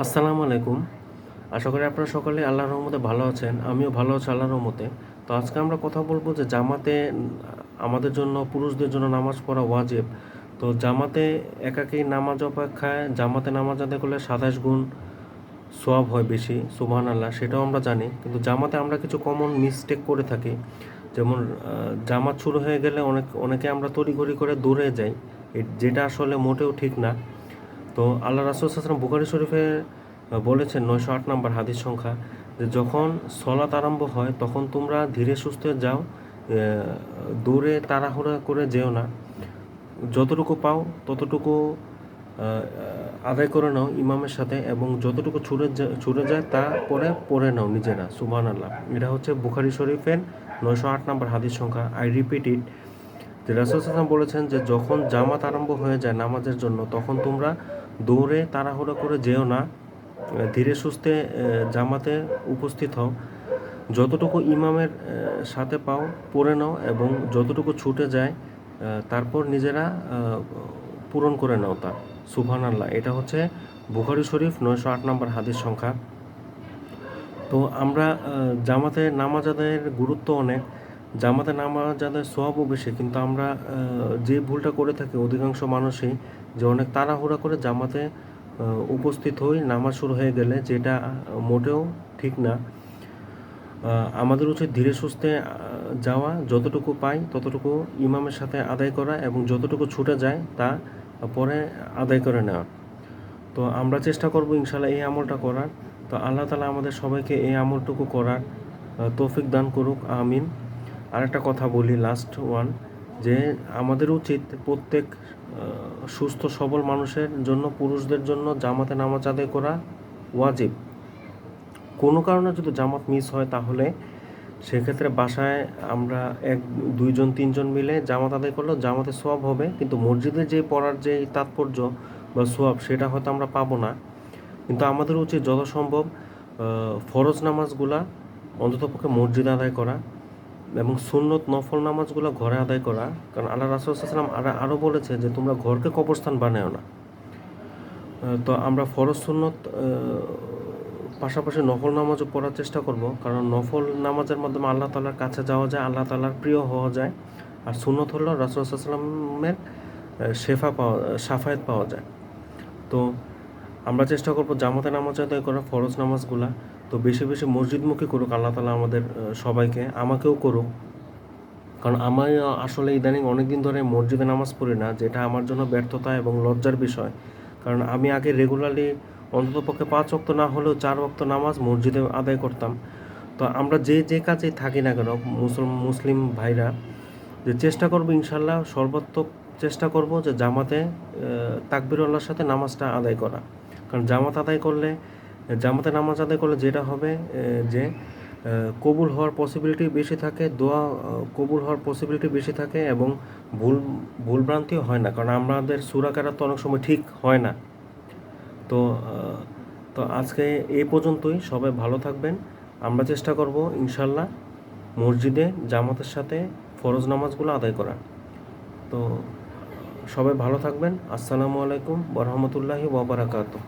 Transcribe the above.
আসসালামু আলাইকুম। আশা করি আপনারা সকলে আল্লাহর রহমতে ভালো আছেন, আমিও ভালো আছি আল্লাহর রহমতে। তো আজকে আমরা কথা বলব যে জামাতে আমাদের জন্য, পুরুষদের জন্য নামাজ পড়া ওয়াজিব। তো জামাতে একাকী নামাজ অপেক্ষায়, জামাতে নামাজ আদায় করলে সাতাশ গুণ সোয়াব হয় বেশি সুবহান আল্লাহ সেটাও আমরা জানি। কিন্তু জামাতে আমরা কিছু কমন মিস্টেক করে থাকি। যেমন জামাত শুরু হয়ে গেলে অনেক, অনেকে আমরা তড়িঘড়ি করে দৌড়ে যাই। যেটা আসলে মোটেও ঠিক না। তো আল্লাহ রাসুল আসলাম বুখারি শরীফে বলেছেন নয়শো আট নম্বর হাদিস সংখ্যা যে যখন সলাত আরম্ভ হয় তখন তোমরা ধীরে সুস্থে যাও দৌড়ে তাড়াহুড়া করে যেও না। যতটুকু পাও ততটুকু আদায় করে নাও ইমামের সাথে এবং যতটুকু যা- ছুটে যায় তা পরে পড়ে নাও নিজেরা। সুবহান আল্লাহ এটা হচ্ছে বুখারি শরীফের নয়শো আট নম্বর হাদিস সংখ্যা। আই রিপিট ইট যে রাসুল সাল্লাম বলেছেন যে, যখন জামাত আরম্ভ হয়ে যায় নামাজের জন্য, তখন তোমরা দৌড়ে তাড়াহুড়ো করে যেও না, ধীরে সুস্থে জামাতে উপস্থিত হও। যতটুকু ইমামের সাথে পাও, পড়ে নাও এবং যতটুকু ছুটে যায় তারপর নিজেরা পূরণ করে নাও তা। সুবহান আল্লাহ এটা হচ্ছে বুখারি শরীফ, নয়শো আট নম্বর হাদিস সংখ্যা। তো আমরা জামাতে নামাজ আদায়ের গুরুত্ব অনেক। জামাতে নামাজ আদায়ের সোয়াবও বেশি, কিন্তু আমরা যে ভুলটা করে থাকি অধিকাংশ মানুষই যে অনেক তাড়াহুড়া করে জামাতে উপস্থিত হই, নামাজ শুরু হয়ে গেলে যেটা মোটেও ঠিক না। আমাদের উচিত ধীরে সুস্থে যাওয়া, যতটুকু পাই ততটুকু ইমামের সাথে আদায় করা এবং যতটুকু ছুটে যায় তা পরে আদায় করে নেওয়া। তো আমরা চেষ্টা করব ইনশাল্লাহ এই আমলটা করার। তো আল্লাহ তালা আমাদের সবাইকে এই আমলটুকু করার তৌফিক দান করুক, আমিন। আরেকটা কথা বলি লাস্ট ওয়ান যে আমাদের উচিত প্রত্যেক সুস্থ, সবল মানুষের জন্য, পুরুষদের জন্য জামাতে নামাজ আদায় করা ওয়াজিব। কোনো কারণে যদি জামাত মিস হয় তাহলে সেক্ষেত্রে বাসায় আমরা এক, দুইজন, তিনজন মিলে জামাত আদায় করলেও জামাতে সোয়াব হবে, কিন্তু মসজিদে যে পড়ার যে তাৎপর্য বা সোয়াব সেটা হয়তো আমরা পাবো না। কিন্তু আমাদের উচিত যথাসম্ভব ফরজ নামাজগুলা অন্ততপক্ষে মসজিদ আদায় করা। এবং সুন্নত নফল নামাজগুলো ঘরে আদায় করা, কারণ আল্লাহ রাসুলাম আরও বলেছে যে তোমরা ঘরকে কবরস্থান বানাও না। তো আমরা ফরজ সুন্নত পাশাপাশি নফল নামাজও পড়ার চেষ্টা করব, কারণ নফল নামাজের মাধ্যমে আল্লাহ তালার কাছে যাওয়া যায়, আল্লাহ তালার প্রিয় হওয়া যায়, আর সুন্নত হলো রাসুলামের শেফা পাওয়া, সাফায়াত পাওয়া যায়। তো আমরা চেষ্টা করব জামাতে নামাজ আদায় করা, ফরজ নামাজগুলা। তো বেশি বেশি মসজিদমুখী করুক, আল্লাহ তালা আমাদের সবাইকে, আমাকেও করুক। কারণ আমি আসলে ইদানিং অনেক দিন ধরে মসজিদে নামাজ পড়ি না, যেটা আমার জন্য ব্যর্থতা এবং লজ্জার বিষয়। কারণ আমি আগে রেগুলারলি অন্ততপক্ষে পাঁচ ওয়াক্ত না হলেও চার ওয়াক্ত নামাজ মসজিদে আদায় করতাম। তো আমরা যে যে কাজেই থাকি না কেন মুসলিম মুসলিম ভাইরা, যে চেষ্টা করব ইনশাল্লাহ সর্বাত্মক চেষ্টা করব যে জামাতে তাকবিরুল্লাহর সাথে নামাজটা আদায় করা। কারণ জামাত আদায় করলে জামাতে নামাজ আদায় করলে যেটা হবে যে কবুল হওয়ার পসিবিলিটি বেশি থাকে, দোয়া কবুল হওয়ার পসিবিলিটি বেশি থাকে এবং ভুল, ভুলভ্রান্তিও হয় না। কারণ আমাদের সুরাকারা তো অনেক সময় ঠিক হয় না। তো তো আজকে এই পর্যন্তই। সবাই ভালো থাকবেন। আমরা চেষ্টা করব ইনশাল্লাহ মসজিদে জামাতের সাথে ফরজ নামাজগুলো আদায় করা তো সবাই ভালো থাকবেন। আসসালামু আলাইকুম বরহমতুল্লাহি ওবরাকাতু